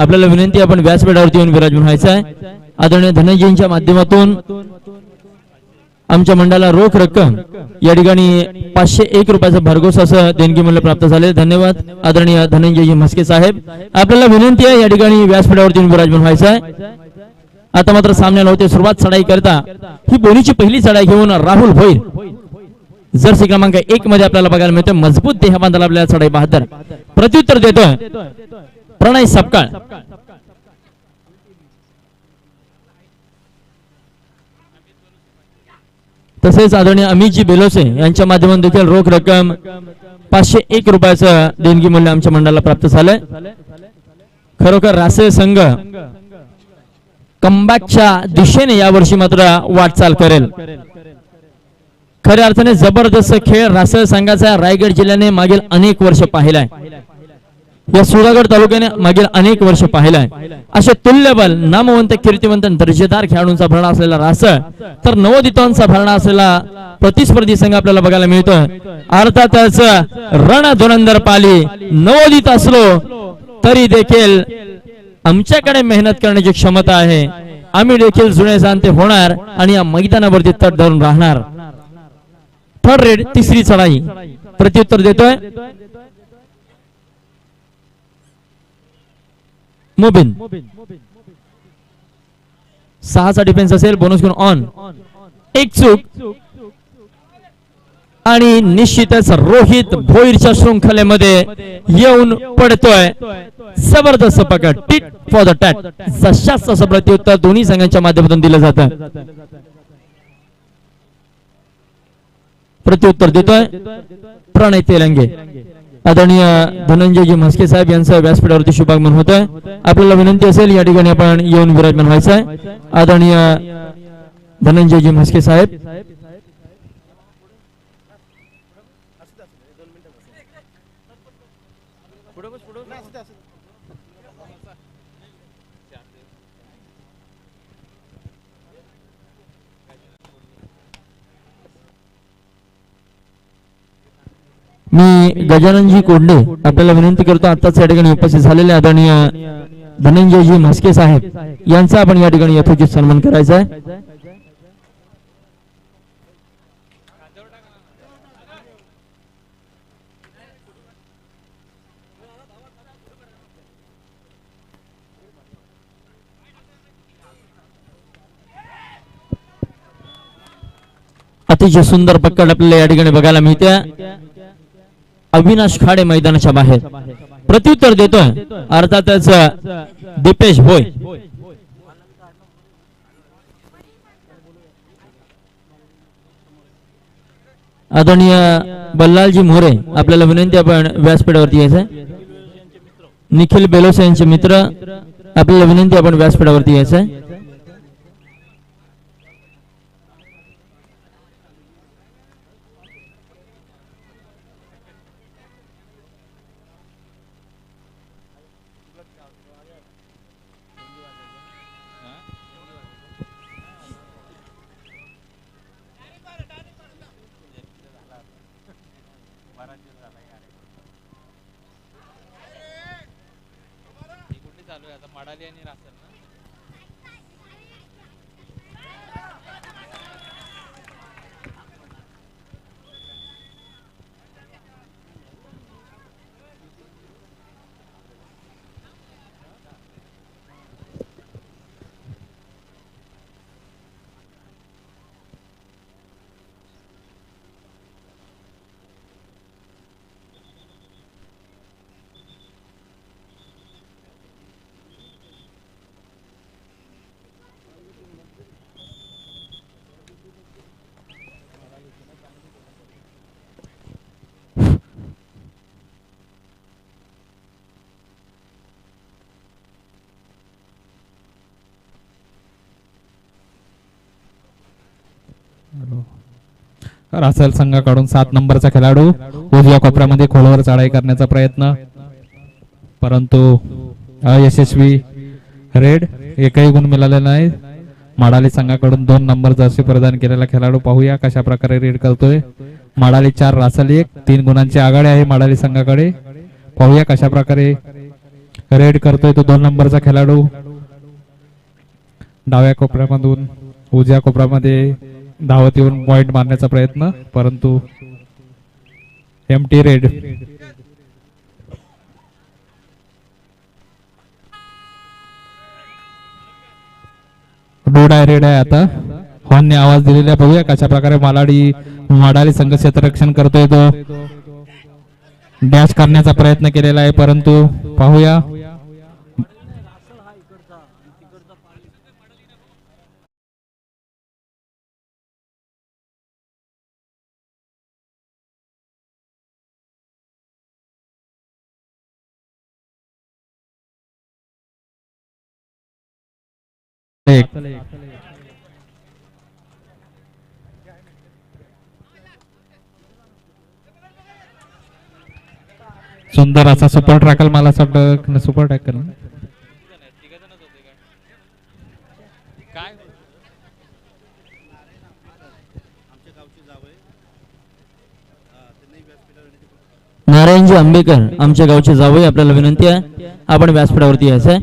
आपल्याला विनंती आपण व्यासपीठावरती येऊन विराजमान व्हायचं आहे. आदरणीय धनंजयंच्या माध्यमातून आमच्या मंडळाला रोख रक्कम या ठिकाणी पाचशे एक रुपयाचं भरघोस असं देणगी मूल्य प्राप्त झाले. धन्यवाद. आदरणीय धनंजयजी म्हस्के साहेब आपल्याला विनंती आहे या ठिकाणी व्यासपीठावरती येऊन विराजमान व्हायचं आहे. आता मात्र सामन्याला होते सुरुवात चढाई करता ही बोलीची पहिली चढाई घेऊन राहुल भोईर. जर्सी क्रमांक एक मध्ये आपल्याला बघायला मिळतं. मजबूत देहबांधाला आपल्याला चढाई बहादर प्रत्युत्तर देतोय. प्रणय सपकाळ. तसेच आदरणीय अमितजी बेलोसे यांच्या माध्यमातून देखील रोख रक्कम पाचशे एक रुपयाचं देणगी मूल्य आमच्या मंडळाला प्राप्त झालंय. खरोखर रासे संघ कमबॅकच्या दिशेने यावर्षी मात्र वाटचाल करेल. खऱ्या अर्थाने जबरदस्त खेळ रासळ संघाचा रायगड जिल्ह्याने मागील अनेक वर्ष पाहिलाय. या सुधागड तालुक्याने मागील अनेक वर्ष पाहिलंय. असे तुल्यबल नामवंत कीर्तिवंत दर्जेदार खेळाडूंचा भरणा असलेला रासळ तर नवोदितांचा भरणा असलेला प्रतिस्पर्धी संघ आपल्याला बघायला मिळतो अर्थातच रण धुरंदर पाली नवोदित असलो तरी देखील आमच्याकडे मेहनत करण्याची क्षमता आहे. आम्ही देखील जुने जाणते होणार आणि या मैदानावरती तट धरून राहणार. थर्ड रेड तिसरी चढाई. प्रत्युत्तर देतोय. मोबिन. सहाचा डिफेन्स असेल बोनस करून ऑन एक चूक आणि निश्चितच रोहित भोईरच्या शृंखलेमध्ये येऊन पडतोय. जबरदस्त पकड. टिट फॉर द टॅट जशाच तसं प्रत्युत्तर दोन्ही संघांच्या माध्यमातून दिलं जातं. प्रत्युत्तर देतोय. प्रणय तेलंगे. आदरणीय धनंजयजी म्हस्के साहेब यांचं व्यासपीठावरती शुभागमन होत आहे आपल्याला विनंती असेल या ठिकाणी आपण येऊन विराजमान व्हायचं आहे आदरणीय धनंजयजी म्हस्के साहेब मी गजाननजी कोंडे आपल्याला विनंती करतो आताच या ठिकाणी उपस्थित झालेले आदरणीय धनंजयजी म्हस्के साहेब यांचा आपण या ठिकाणी यथोचित सन्मान करायचा आहे. अतिशय सुंदर पक्कड आपल्याला या ठिकाणी बघायला मिळते अविनाश खाडे मैदानाच्या बाहेर. प्रत्युत्तर देतोय. अर्थातच दीपेश भोय आदरणीय बल्लालजी मोरे आपल्याला विनंती आपण व्यासपीठावरती यायचंय. निखिल बेलोसे यांचे मित्र आपल्याला विनंती आपण व्यासपीठावरती यायचंय ही कुठली चालू आहे आता मडाली आणि रासल ना रासल संघाकडून सात नंबरचा खेळाडू. उजव्या कोपऱ्यामध्ये खोलवर चढाई करण्याचा प्रयत्न. परंतु अयशस्वी रेड एकही गुण मिळाले नाही. माडाली संघाकडून दोन नंबर जर्सी प्रदान केलेला खेळाडू पाहूया कशा प्रकारे रेड करतोय. माडाली चार रासल एक तीन गुणांची आघाडी आहे माडाली संघाकडे. पाहूया कशा प्रकारे रेड करतोय तो दोन नंबरचा खेळाडू. डाव्या कोपऱ्यामधून उजव्या कोपऱ्यामध्ये धावत येऊन पॉइंट मारण्याचा प्रयत्न परंतु एम टी रेड. रोड आहे रेड आहे आता. हॉनने आवाज दिलेला आहे. बघूया कशा प्रकारे मालाडी माडाली संघ क्षेत्ररक्षण करतोय तो. डॅश करण्याचा प्रयत्न केलेला आहे परंतु पाहूया एक सुंदर असा सुपर ट्रॅकल मला असं वाटतं सुपर टॅकल नारायणजी आंबेकर आमच्या गावचे जावई आपल्याला विनंती आहे. आपण व्यासपीठावरती यायचं आहे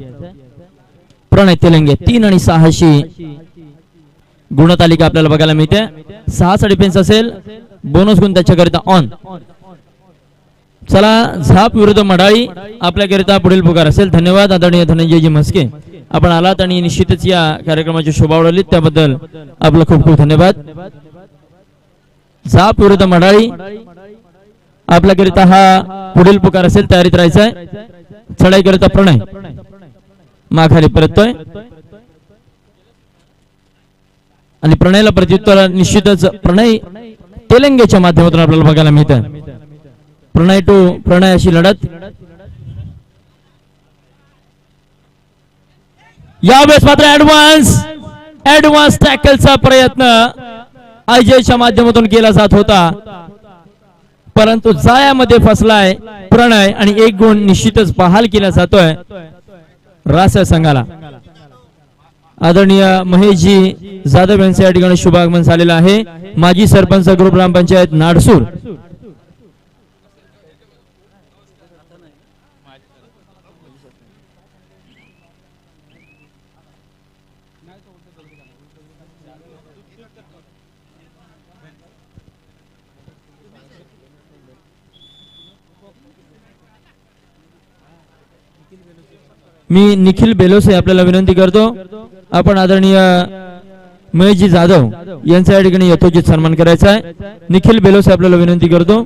प्रणय तेलंगे तीन आणि सहाशे. गुणतालिका आपल्याला बघायला मिळते. सहा साडी पेन्स असेल. बोनस गुण त्याच्याकरिता ऑन चला झाप विरुद्ध मडाळी आपल्याकरिता पुढील पुकार असेल. धन्यवाद आदरणीय धनंजयजी म्हस्के. आपण आलात आणि निश्चितच या कार्यक्रमाची शोभा उडवलीत त्याबद्दल आपलं खूप खूप धन्यवाद. झाप विरुद्ध मडाळी आपल्याकरिता हा पुढील पुकार असेल. तयारीत राहायचा आहे चढाई करिता प्रणय. माघारी परततोय. आणि प्रणयला प्रत्युत्तर निश्चितच प्रणय तेलंगेच्या माध्यमातून आपल्याला बघायला मिळतं प्रणय टू प्रणय अशी लढत. यावेळेस मात्र ऍडव्हान्स ऍडव्हान्स टॅकलचा प्रयत्न अजयच्या माध्यमातून केला जात होता. परंतु जायामध्ये फसलाय प्रणय आणि एक गुण निश्चितच बहाल केला जातोय. रास संघाला. आदरणीय महेशजी जाधव यांचे या ठिकाणी शुभागमन झालेलं आहे. माजी सरपंच ग्रुप ग्रामपंचायत नाडसूर. मी निखिल बेलोसे आपल्याला विनंती करतो. आपण आदरणीय मयजी जाधव यांचा या ठिकाणी यथोचित सन्मान करायचा आहे. निखिल बेलोसे आपल्याला विनंती करतो.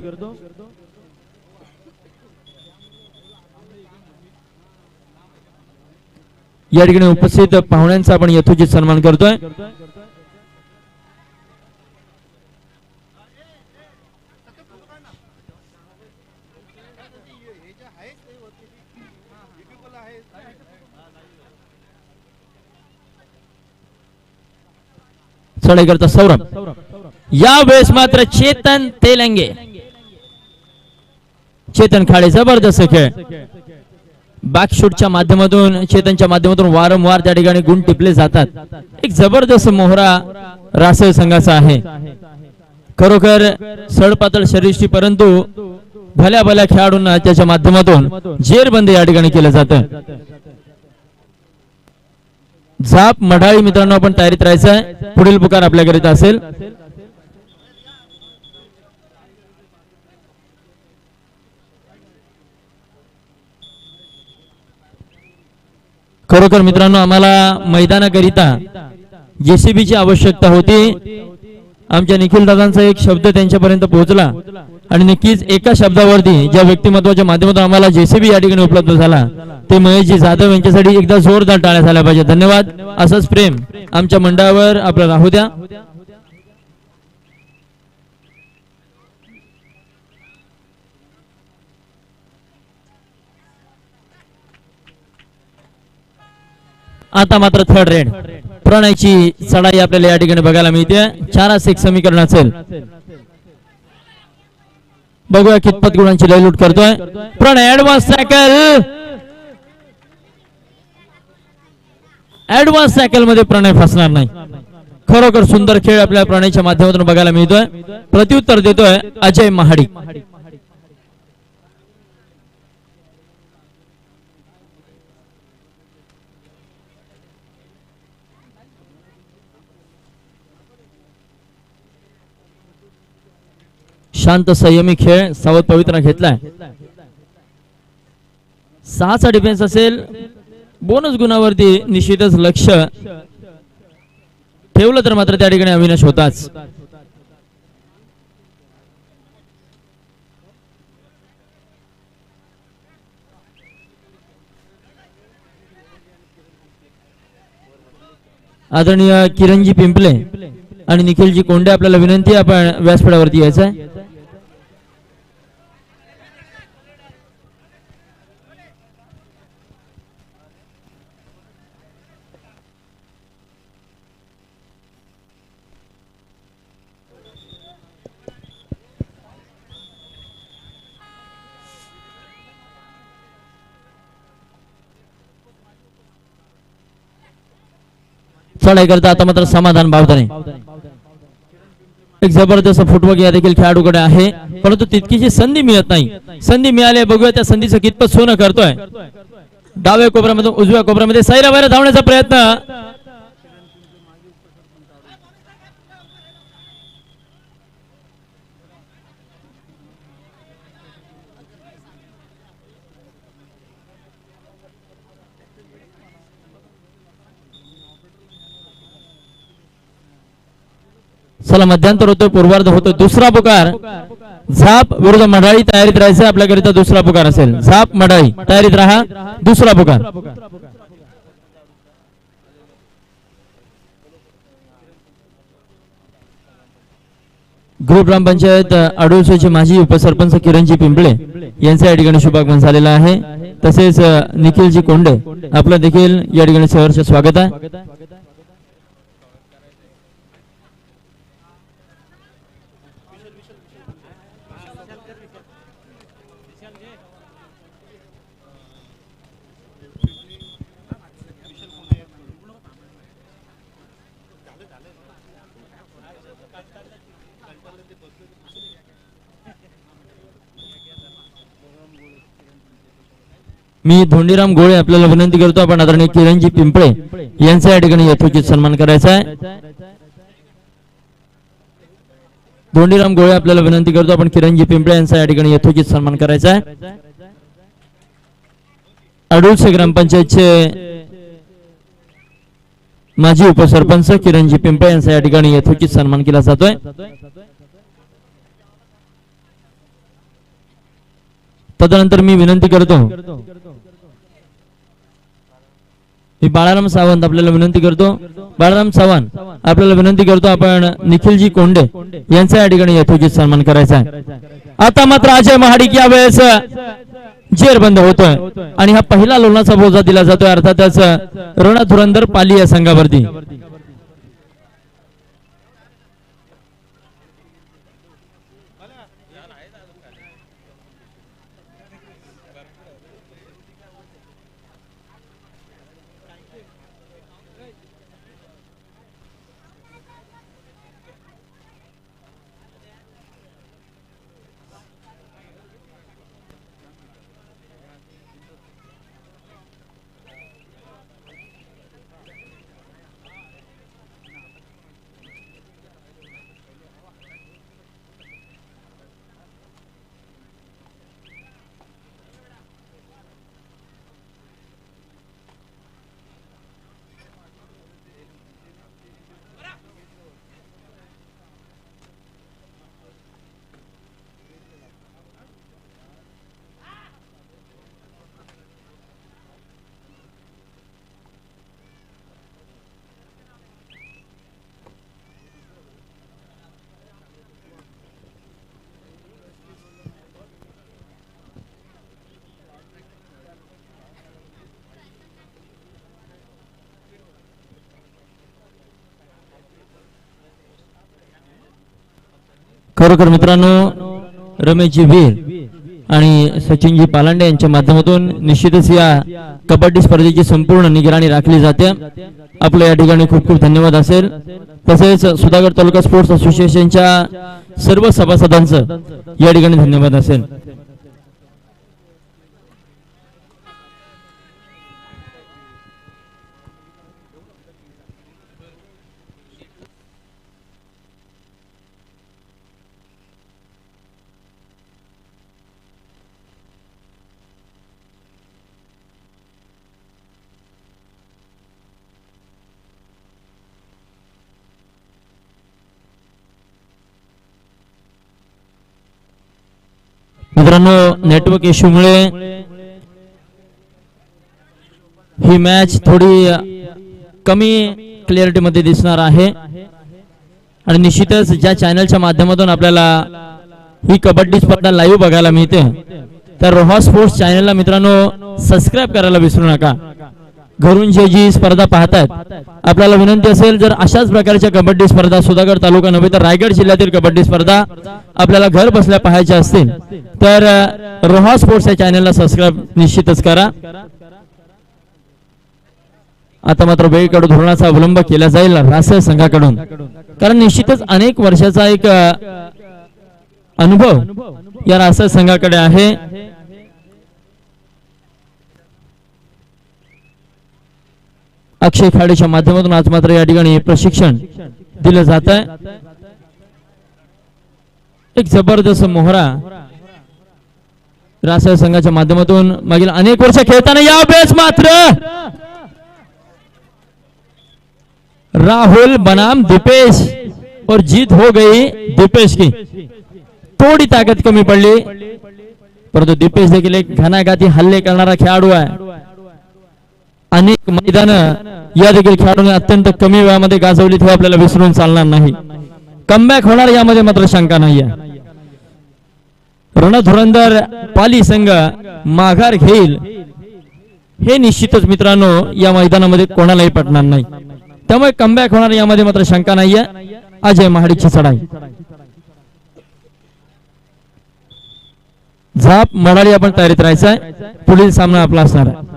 या ठिकाणी उपस्थित पाहुण्यांचा आपण यथोचित सन्मान करतोय. चढाई करता सौरभ. या वेळेस मात्र चेतन तेलंगे. चेतन खाडे जबरदस्त खेळ. बॅकशूटच्या माध्यमातून चेतनच्या माध्यमातून वारंवार त्या ठिकाणी गुण टिपले जातात. एक जबरदस्त मोहरा रासय संघाचा आहे. खरोखर सडपातळ शरीरशी परंतु भल्या भल्या खेळाडूंना त्याच्या माध्यमातून जेरबंद या ठिकाणी केलं जातं. झाप मढाळी मित्रांनो आपण तयारीत राहायचं आहे. पुढील पुकार आपल्याकरिता असेल. खरोखर मित्रांनो आम्हाला मैदानाकरिता जेसीबीची ची आवश्यकता होती. आमच्या निखिल दादांचा एक शब्द त्यांच्यापर्यंत पोहोचला. आणि नक्कीच एका शब्दावरती ज्या व्यक्तिमत्वाच्या माध्यमातून आम्हाला जेसीबी या ठिकाणी उपलब्ध झाला ते महेशजी जाधव यांच्यासाठी एकदा जोरदार टाळ्या झाल्या पाहिजे धन्यवाद. असंच प्रेम आमच्या मंडळावर आपलं राहू द्या. आता मात्र थर्ड रेड प्रणयची चढाई आपल्याला या ठिकाणी बघायला मिळते. चारास एक समीकरण असेल. बघूया कितपत गुणांची लयलूट करतोय. प्रणय ऍडव्हान्स सायकल ऍडव्हान्स सायकलमध्ये प्रणय फसणार नाही. खरोखर सुंदर खेळ आपल्या प्रणयच्या माध्यमातून बघायला मिळतोय. प्रत्युत्तर देतोय अजय महाडिक. शांत संयमी खेळ सावध पवित्रा घेतलाय. सहाचा डिफेन्स असेल बोनस गुणावरती निश्चितच लक्ष ठेवलं तर मात्र त्या ठिकाणी अविनाश होताच. आदरणीय किरणजी पिंपले आणि निखिलजी कोंडे आपल्याला विनंती आपण व्यासपीठावरती यायचं आहे करता आता मात्र समाधान भावताने एक जबरदस्त फुटबॉल या देखील खेळाडूकडे आहे. परंतु तितकीची संधी मिळत नाही. संधी मिळाली बघूया त्या संधीचं कितपत सोनं करतोय. डाव्या कोपऱ्यामधून उजव्या कोपऱ्यामध्ये सैरा धावण्याचा प्रयत्न. चला मध्यांतर होतोय पूर्वार्ध होतोय. दुसरा पुकार. झाप विरुद्ध मडाळी तयारीत राहायचं आपल्याकरिता दुसरा पुकार असेल. झाप मडाळी तयारीत राहा दुसरा पुकार. ग्रुप ग्रामपंचायत अडोळसूचे माजी उपसरपंच किरणजी पिंपळे यांचं या ठिकाणी शुभागमन झालेलं आहे. तसेच निखिलजी कोंडे आपलं देखील या ठिकाणी सहर्ष स्वागत आहे. मी धोंडीराम गोळे आपल्याला विनंती करतो आपण आदरणीय किरणजी पिंपळे यांचा या ठिकाणी यथोचित सन्मान करायचा आहे. धोंडीराम गोळे आपल्याला विनंती करतो आपण किरणजी पिंपळे यांचा या ठिकाणी यथोचित सन्मान करायचा आहे. अडुळसे ग्रामपंचायतचे माजी उपसरपंच किरणजी पिंपळे यांचा या ठिकाणी यथोचित सन्मान केला जातोय. तदनंतर मी विनंती करतो मी बाळाराम सावंत आपल्याला विनंती करतो. बाळाराम सावंत आपल्याला विनंती करतो आपण निखिलजी कोंडे यांचा या ठिकाणी यथोचित सन्मान करायचा आहे. आता मात्र अजय महाडिक या वेळेस जेर बंद होतोय. आणि हा पहिला लोणाचा बोजा दिला जातोय अर्थातच रण धुरंदर पाली या संघावरती. खरोखर मित्रांनो रमेशजी वीर आणि सचिनजी पालांडे यांच्या माध्यमातून निश्चितच या कबड्डी स्पर्धेची संपूर्ण निगराणी राखली जाते. आपलं या ठिकाणी खूप खूप धन्यवाद असेल. तसेच सुधागड तालुका स्पोर्ट्स असोसिएशनच्या सर्व सभासदांचं या ठिकाणी धन्यवाद असेल. मित्रांनो नेटवर्क इश्यूमुळे ही मॅच थोडी कमी क्लिअरिटी मध्ये दिसणार आहे. आणि निश्चितच ज्या चॅनलच्या माध्यमातून आपल्याला ही कबड्डी स्पर्धा लाईव्ह बघायला मिळते तर रोहा स्पोर्ट्स चॅनलला मित्रांनो सबस्क्राईब करायला विसरू नका. घरून जे जी स्पर्धा पाहतायत आपल्याला विनंती असेल जर अशाच प्रकारच्या कबड्डी स्पर्धा सुधागड तालुका नव्हे तर रायगड जिल्ह्यातील कबड्डी स्पर्धा आपल्याला घर बसल्या पाहायच्या असतील तर रोहा स्पोर्ट्स या चॅनलला सबस्क्राईब निश्चितच करा. आता मात्र वेळकडे धोरणाचा अवलंब केला जाईल रासळ संघाकडून. कारण निश्चितच अनेक वर्षाचा एक अनुभव या रासळ संघाकडे आहे. अक्षय खाडेच्या माध्यमातून आज मात्र या ठिकाणी प्रशिक्षण दिलं जात आहे. एक जबरदस्त मोहरा रासळ संघाच्या माध्यमातून मागील अनेक वर्ष खेळताना या वेळेस मात्र राहुल बनाम दीपेश और जीत हो गई दीपेश की. थोडी ताकद कमी पडली परंतु दीपेश देखील एक घणाघाती हल्ले करणारा खेळाडू आहे. अनेक मैदान या देखील खेळाडूने अत्यंत कमी वेळामध्ये गाजवली हे आपल्याला विसरून चालणार नाही. कमबॅक होणार यामध्ये मात्र शंका नाहीये. रणधुरंदर पाली संघ माघार घेईल. हे निश्चितच मित्रांनो या मैदानामध्ये कोणालाही पटणार नाही. त्यामुळे कमबॅक होणार यामध्ये मात्र शंका नाहीये. अजय महाडीची चढाई. झाप मडाली आपण तयारीत राहायचं आहे पुढील सामना आपला असणार आहे.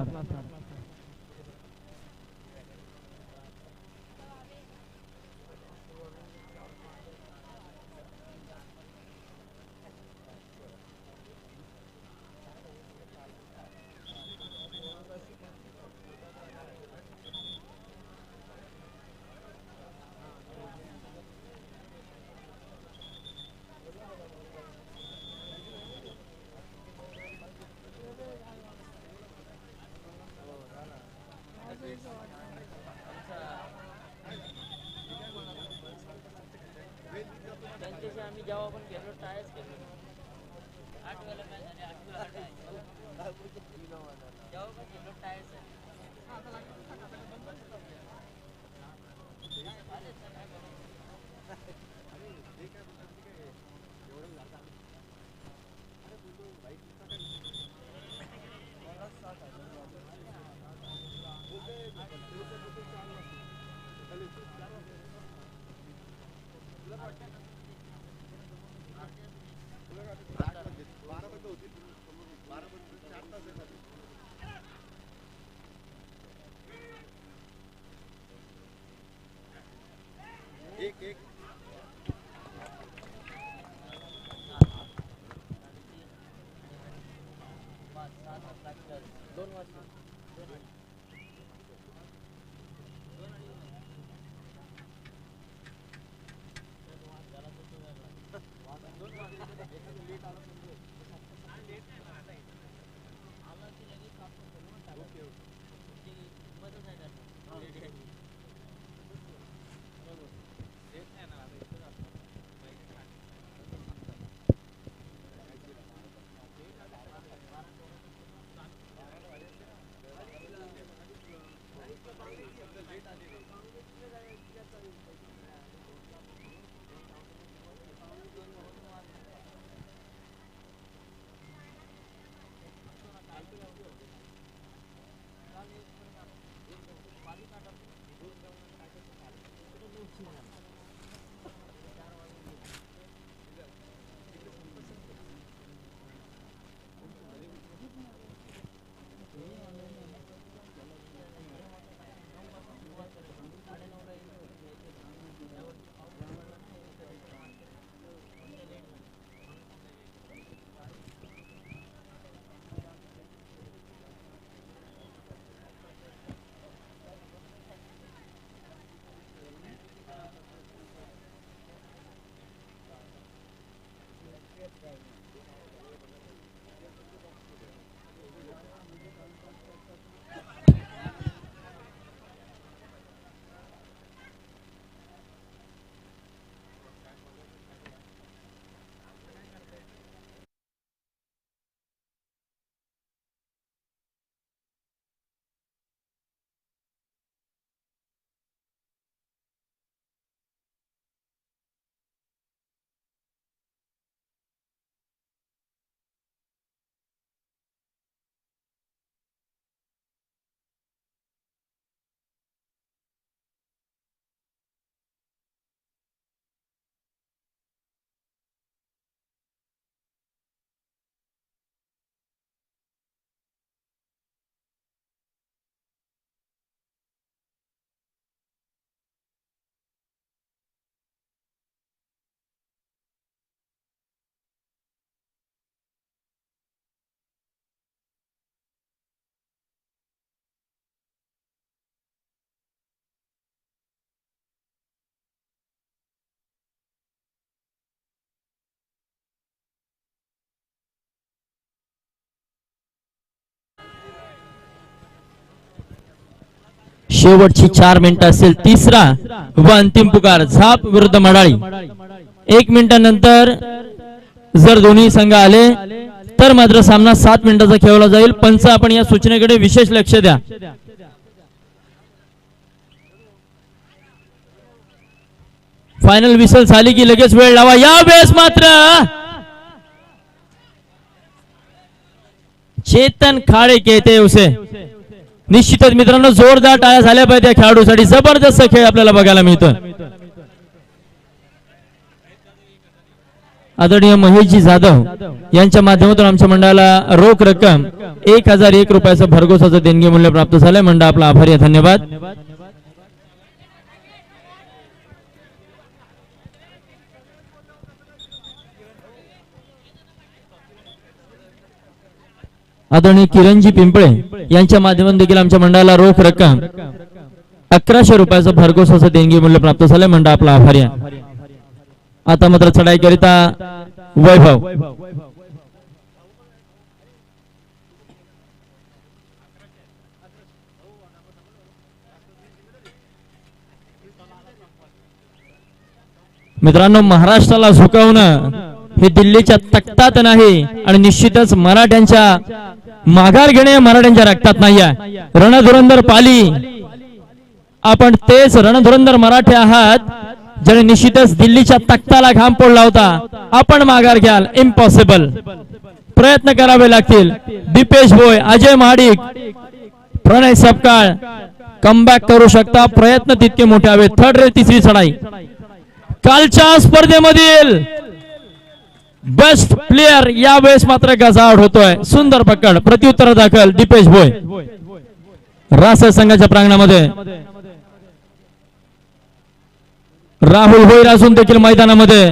जेव्हा आपण गेलो टायर्स केलं. 시원합니다. शेवटची चार मिनिटं असेल तिसरा व अंतिम पुकार झाप विरुद्ध मडाळी. एक मिनिटानंतर जर दोन्ही संघ आले तर मात्र सामना सात मिनिटाचा खेळला जाईल. पंच आपण या सूचनेकडे विशेष लक्ष द्या. फायनल विसल झाली की लगेच वेळ लावा. या वेळेस मात्र चेतन खाडे कहते उसे. निश्चितच मित्रांनो जोरदार टाळ्या झाल्या पाहिजे त्या खेळाडूसाठी. जबरदस्त खेळ आपल्याला बघायला मिळतोय. आदरणीय महेशजी जाधव यांच्या माध्यमातून आमच्या मंडळाला रोख रक्कम एक हजार एक रुपयाचं भरघोसाचं देणगी मूल्य प्राप्त झालंय. मंडळ आपला आभारी आहे. धन्यवाद. आदरणीय किरणजी पिंपळे यांच्या माध्यमातून देखील आमच्या मंडळाला रोख रक्कम अकराशे रुपयाचं असं देणगी मूल्य प्राप्त झालंय. मंडळ आपला आभारी आहे. आता मात्र चढाई करिता वैभव. मित्रांनो महाराष्ट्राला झुकवणं हे दिल्लीच्या तक्तात नाही आणि निश्चितच मराठ्यांच्या माघार घेणे मराठ्यांच्या रक्तात नाही आहे. रणधुरंदर पाली. आपण तेच रणधुरंदर मराठे आहात ज्याने निश्चितच दिल्लीच्या तख्ताला घाम पडला होता. आपण माघार घ्याल. इम्पॉसिबल प्रयत्न करावे लागतील. दीपेश भोय अजय महाडिक प्रणय सपकाळ. कमबॅक करू शकता. प्रयत्न तितके मोठे हवे थर्ड रे तिसरी चढाई कालच्या स्पर्धेमधील बेस्ट प्लेयर यावेळेस मात्र गजाआड होतोय. सुंदर पकड. प्रत्युत्तर दाखल दीपेश भोय रासर संघाच्या प्रांगणामध्ये. राहुल भोईर असून देखील मैदानामध्ये.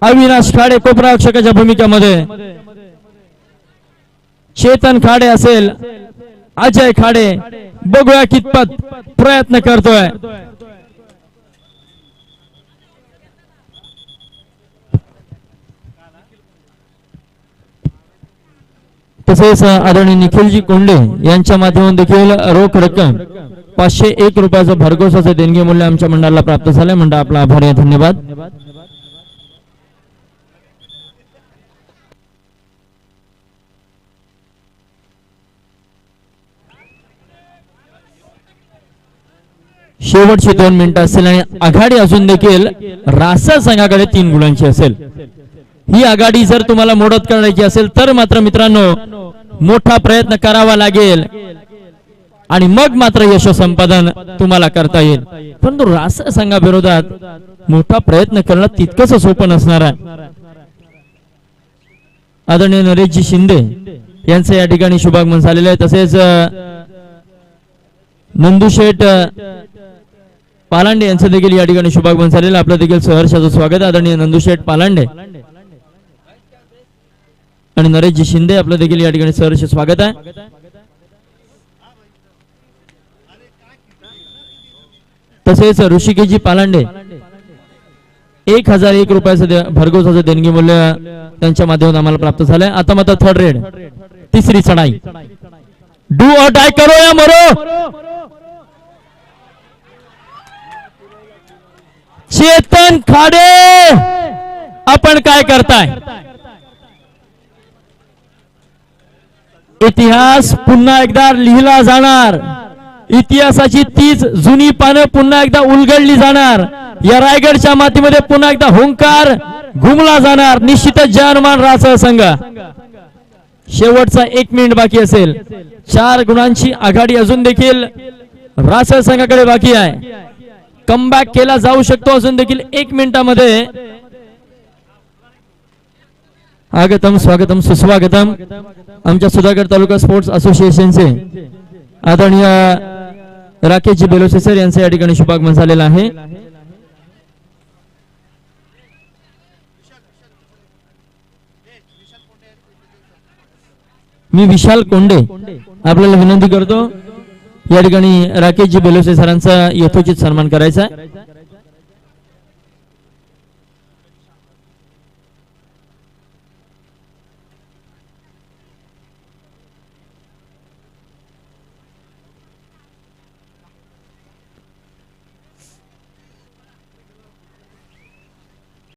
अविनाश खाडे कोपरा रक्षकाच्या भूमिकेमध्ये. चेतन खाडे असेल. अजय खाडे बघूया कितपत प्रयत्न करतोय. तसेच आदरणीय निखिलजी कोंडे यांच्या माध्यमातून देखील रोख रक्कम पाचशे एक रुपयाचं भरघोसाचं देणगी मूल्य आमच्या मंडळाला प्राप्त झालंय. मंडळ आपला आभार आहे. धन्यवाद. शेवटची दोन मिनिटं असेल आणि आघाडी अजून देखील रासा संघाकडे तीन गुणांची असेल. ही आघाडी जर तुम्हाला मोडत करायची असेल तर मात्र मित्रांनो मोठा प्रयत्न करावा लागेल. आणि मग मात्र यश संपादन तुम्हाला करता येईल. परंतु रास संघाविरोधात मोठा प्रयत्न करणं तितकंच सोपं नसणार आहे. आदरणीय नरेशजी शिंदे यांचं या ठिकाणी शुभागमन झालेलं आहे. तसेच नंदू नंदुशेठ पालांडे यांचं देखील या ठिकाणी शुभागमन झालेलं आपलं देखील सहर्षाचं स्वागत आहे. आदरणीय नंदुशेठ पालांडे. आणि नरेशजी शिंदे आपलं देखील या ठिकाणी सहर्ष स्वागत आहे. तसेच ऋषिकेशजी पालांडे एक हजार एक रुपयाचं भरघोसाचं देणगी मूल्य त्यांच्या माध्यमातून आम्हाला प्राप्त झालंय. आता मात्र थर्ड रेड तिसरी चढाई. डू और डाय करो या मरो! चेतन खाडे! आपण काय करताय? इतिहास पुन्हा एकदा लिहिला जाणार. इतिहासाची तीच जुनी पानं पुन्हा एकदा उलगडली जाणार. या रायगडच्या मातीमध्ये पुन्हा एकदा हुंकार घुमला जाणार. निश्चितच जनमान रास संघ. शेवटचा एक मिनिट बाकी असेल. चार गुणांची आघाडी अजून देखील रास संघाकडे बाकी आहे. कमबॅक केला जाऊ शकतो अजून देखील एक मिनिटामध्ये. आगतम स्वागतम सुस्वागतम आमच्या सुधागड तालुका स्पोर्ट्स असोसिएशनचे आदरणीय राकेशजी बेलोसे सर यांचं या ठिकाणी शुभागमन झालेलं आहे. मी विशाल कोंडे आपल्याला विनंती करतो या ठिकाणी राकेशजी बेलोसे सरांचा यथोचित सन्मान करायचा आहे.